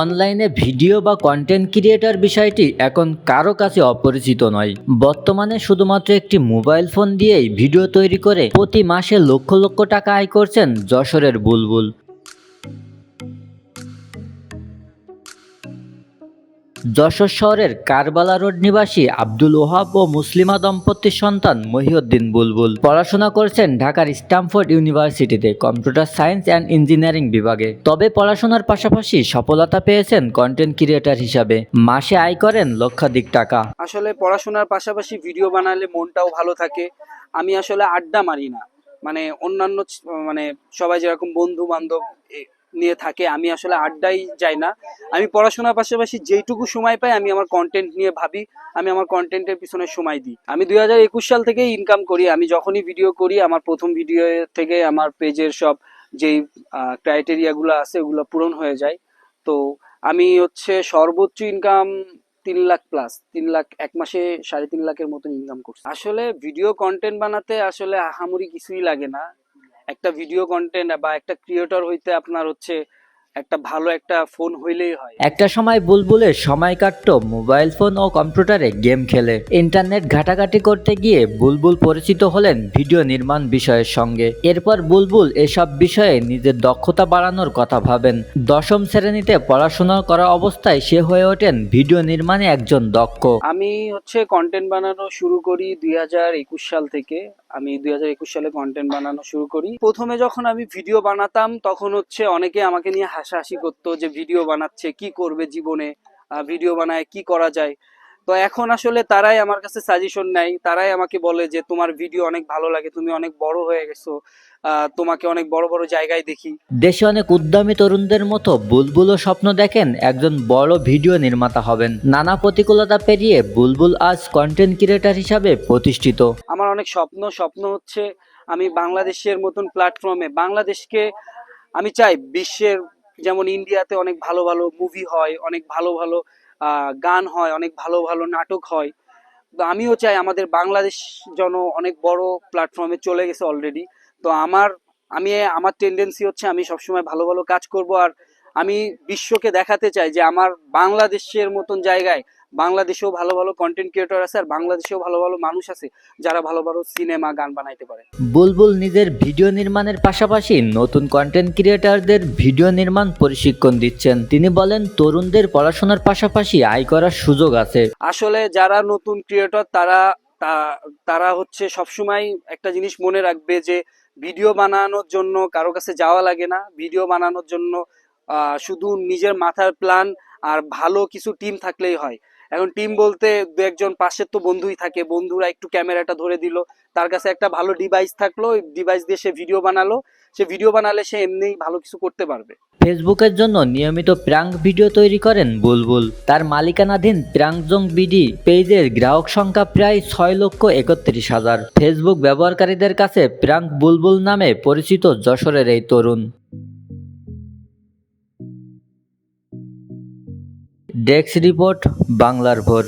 অনলাইনে ভিডিও বা content creator বিষয়টি এখন কারও কাছে অপরিচিত নয়। বর্তমানে শুধুমাত্র একটি মোবাইল ফোন দিয়েই ভিডিও তৈরি করে প্রতি মাসে লক্ষ লক্ষ টাকা আয় করছেন যশোরের বুলবুল। যশোর শহরের কারবালা রোড নিবাসী আব্দুল ওহাব ও মুসলিমা দম্পতির সন্তান মহিউদ্দিন বুলবুল। পড়াশোনা করছেন ঢাকার স্ট্যামফোর্ড ইউনিভার্সিটিতে কম্পিউটার সায়েন্স অ্যান্ড ইঞ্জিনিয়ারিং বিভাগে। তবে পড়াশোনার পাশাপাশি সফলতা পেয়েছেন কন্টেন্ট ক্রিয়েটার হিসাবে। মাসে আয় করেন লক্ষাধিক টাকা। আসলে পড়াশোনার পাশাপাশি ভিডিও বানালে মনটাও ভালো থাকে। আমি আসলে আড্ডা মারি না। মানে অন্যান্য মানে সবাই যেরকম বন্ধু বান্ধব নিয়ে থাকে, আমি আসলে আড্ডাই যাই না। আমি পড়াশোনার পাশাপাশি যেইটুকু সময় পাই, আমি আমার কন্টেন্ট নিয়ে ভাবি, আমি আমার কন্টেন্টের পিছনে সময় দিই। আমি দুই হাজার একুশ সাল থেকেই ইনকাম করি, আমি যখনই ভিডিও করি, আমার প্রথম ভিডিও থেকে আমার পেজের সব যেই ক্রাইটেরিয়াগুলো আছে, ওগুলো পূরণ হয়ে যায়। তো আমি হচ্ছে সর্বোচ্চ ইনকাম তিন লাখ প্লাস তিন লাখ, এক মাসে সাড়ে তিন লাখের মতন ইনকাম করছি। আসলে ভিডিও কন্টেন্ট বানাতে আসলে আহামরি কিছুই লাগে না। একটা ভিডিও কন্টেন্ট বা একটা ক্রিয়েটর হইতে আপনার হচ্ছে একটা ভালো একটা ফোন হইলেই হয়। একটা সময় বুলবুলের সময় কাটতো মোবাইল ফোন ও কম্পিউটারে গেম খেলে। ইন্টারনেট ঘাটাঘাটি করতে গিয়ে বুলবুল পরিচিত হলেন ভিডিও নির্মাণ বিষয়ের সঙ্গে। এরপর বুলবুল এসব বিষয়ে নিজের দক্ষতা বাড়ানোর কথা ভাবেন। দশম শ্রেণীতে পড়াশোনা করা অবস্থায় সে হয়ে ওঠেন ভিডিও নির্মাণে একজন দক্ষ। আমি হচ্ছে কন্টেন্ট বানানো শুরু করি দুই হাজার একুশ সাল থেকে। আমি দুই হাজার একুশ সালে কন্টেন্ট বানানো শুরু করি। প্রথমে যখন আমি ভিডিও বানাতাম, তখন হচ্ছে অনেকে আমাকে নিয়ে হাসাহাসি করতো যে, ভিডিও বানাচ্ছে, কি করবে জীবনে? ভিডিও বানায়, কি করা যায়? তো এখন আসলে তারাই আমার কাছে সাজেশন নেয়। তারাই আমাকে বলে যে তোমার ভিডিও অনেক ভালো লাগে তুমি অনেক বড় হয়ে গেছো তোমাকে অনেক বড় বড় জায়গায় দেখি। দেশে অনেক উদ্যমী তরুণদের মতো বুলবুলও স্বপ্ন দেখেন একজন বড় ভিডিও নির্মাতা হবেন। নানা প্রতিকূলতা পেরিয়ে বুলবুল আজ কন্টেন্ট ক্রিয়েটর হিসাবে প্রতিষ্ঠিত। আমার অনেক স্বপ্ন স্বপ্ন হচ্ছে আমি বাংলাদেশের মতন প্ল্যাটফর্মে বাংলাদেশকে আমি চাই বিশ্বের যেমন ইন্ডিয়াতে অনেক ভালো ভালো মুভি হয় অনেক ভালো ভালো গান হয়, অনেক ভালো ভালো নাটক হয়। তো আমিও চাই আমাদের বাংলাদেশ যেন অনেক বড় প্ল্যাটফর্মে চলে গেছে অলরেডি তো আমার, আমি, আমার টেন্ডেন্সি হচ্ছে আমি সবসময় ভালো ভালো কাজ করব। আর আমি বিশ্বকে দেখাতে চাই যে আমার বাংলাদেশের মতন জায়গায় বাংলাদেশেও ভালো ভালো কন্টেন্ট ক্রিয়েটর আছে আর বাংলাদেশেও ভালো ভালো মানুষ আছে যারা ভালো ভালো সিনেমা গান বানাইতে পারে। বুলবুল নিজের ভিডিও নির্মাণের পাশাপাশি নতুন কন্টেন্ট ক্রিয়েটরদের ভিডিও নির্মাণ প্রশিক্ষণ দিচ্ছেন। তিনি বলেন তরুণদের পড়াশোনার পাশাপাশি আয় করার সুযোগ আছে। আসলে যারা নতুন ক্রিয়েটর তারা তারা হচ্ছে সবসময় একটা জিনিস মনে রাখবে যে ভিডিও বানানোর জন্য কারও কাছে যাওয়া লাগে না। ভিডিও বানানোর জন্য শুধু নিজের মাথার প্ল্যান আর ভালো কিছু টিম থাকলেই হয়। এখন টিম বলতে দু একজন পাশের তো বন্ধুই থাকে, বন্ধুরা একটু ক্যামেরাটা ধরে দিল। তার কাছে একটা ভালো ডিভাইস থাকল, ওই ডিভাইস দিয়ে সে ভিডিও বানালো। সে ভিডিও বানালে সে এমনিই ভালো কিছু করতে পারবে। ফেসবুকের জন্য নিয়মিত প্রাঙ্ক ভিডিও তৈরি করেন বুলবুল। তার মালিকানাধীন প্রাঙ্কজং বিডি পেজের গ্রাহক সংখ্যা প্রায় ছয় লক্ষ একত্রিশ হাজার। ফেসবুক ব্যবহারকারীদের কাছে প্রাঙ্ক বুলবুল নামে পরিচিত যশোরের এই তরুণ। ডেস্ক রিপোর্ট বাংলার ভোর।